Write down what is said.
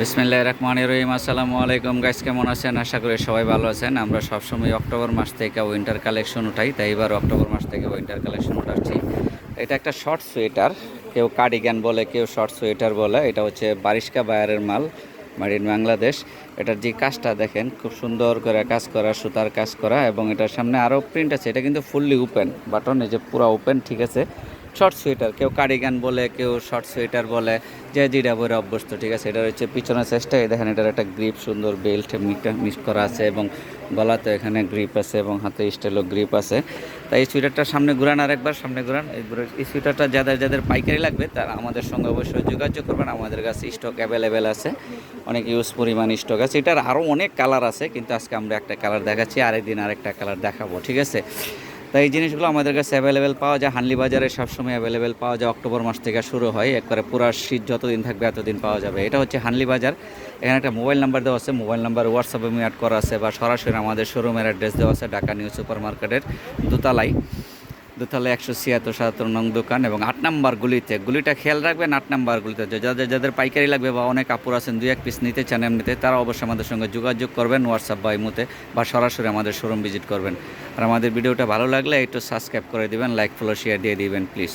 বিসমিল্লাহ রহমান রহিম। আসসালামু আলাইকুম গাইস কেমন আছেন? আশা করি সবাই ভালো আছেন। আমরা সবসময় অক্টোবর মাস থেকে উইন্টার কালেকশন উঠাই, তাই এবার অক্টোবর মাস থেকে উইন্টার কালেকশন উঠাচ্ছি। এটা একটা শর্ট সোয়েটার কেউ কার্ডিগান বলে, কেউ শর্ট সোয়েটার বলে। এটা হচ্ছে বারিশকা বায়ারের মাল মেড ইন বাংলাদেশ। এটার যে কাজটা দেখেন, খুব সুন্দর করে কাজ করা, সুতার কাজ করা, এবং এটার সামনে আরও প্রিন্ট আছে। এটা কিন্তু ফুললি ওপেন বাটন এই যে পুরো ওপেন ঠিক আছে? শর্ট সোয়েটার, কেউ কার্ডিগান বলে, কেউ শর্ট সোয়েটার বলে, যে যেটা বইরে অভ্যস্ত, ঠিক আছে? এটা হচ্ছে পিছনের চেষ্টা দেখেন, এটার একটা গ্রিপ সুন্দর বেল্ট মিক্স করা আছে এবং গলাতে এখানে গ্রিপ আছে এবং হাতে স্টাইলও গ্রিপ আছে। তাই এই সোয়েটারটা সামনে ঘুরান আরেকবার, সামনে ঘুরান। এই ঘুরে- এই সোয়েটারটা যাদের যাদের পাইকারি লাগবে, তারা আমাদের সঙ্গে অবশ্যই যোগাযোগ করবেন। আমাদের কাছে স্টক অ্যাভেলেবেল আছে। অনেক ইউজ পরিমাণ স্টক আছে। এটার আরও অনেক কালার আছে, কিন্তু আজকে আমরা একটা কালার দেখাচ্ছি, আরেকদিন আরেকটা কালার দেখাবো, ঠিক আছে? তাই এই জিনিসগুলো আমাদের কাছে অ্যাভেলেবেল পাওয়া যায়। হানলি বাজারে সবসময় অ্যাভেলেবেল পাওয়া যায়। অক্টোবর মাস থেকে শুরু হয়। একবারে পুরো শীত যতদিন থাকবে এতদিন পাওয়া যাবে। এটা হচ্ছে হানলি বাজার। এখানে একটা মোবাইল নাম্বার দেওয়া আছে। মোবাইল নাম্বার হোয়াটসঅ্যাপে অ্যাড করা আছে বা সরাসরি আমাদের শোরুমের অ্যাড্রেস দেওয়া আছে, ঢাকা নিউ সুপার মার্কেটের দোতলায় দোতলায় একশো ছিয়াত্তর, সাতাত্তর নং দোকান এবং আট নাম্বার গুলিতে, গুলিটা খেয়াল রাখবেন আট নাম্বার গুলিতে। যাদের যাদের পাইকারি লাগবে বা অনেক কাপড় আছেন, দুই এক পিস নিতে চান এমনিতে, তারা অবশ্যই আমাদের সঙ্গে যোগাযোগ করবেন হোয়াটসঅ্যাপ বা ইমুতে, বা সরাসরি আমাদের শোরুম ভিজিট করবেন। আর আমাদের ভিডিওটা ভালো লাগলে একটু সাবস্ক্রাইব করে দিবেন লাইক ফলো শেয়ার দিয়ে দিবেন প্লিজ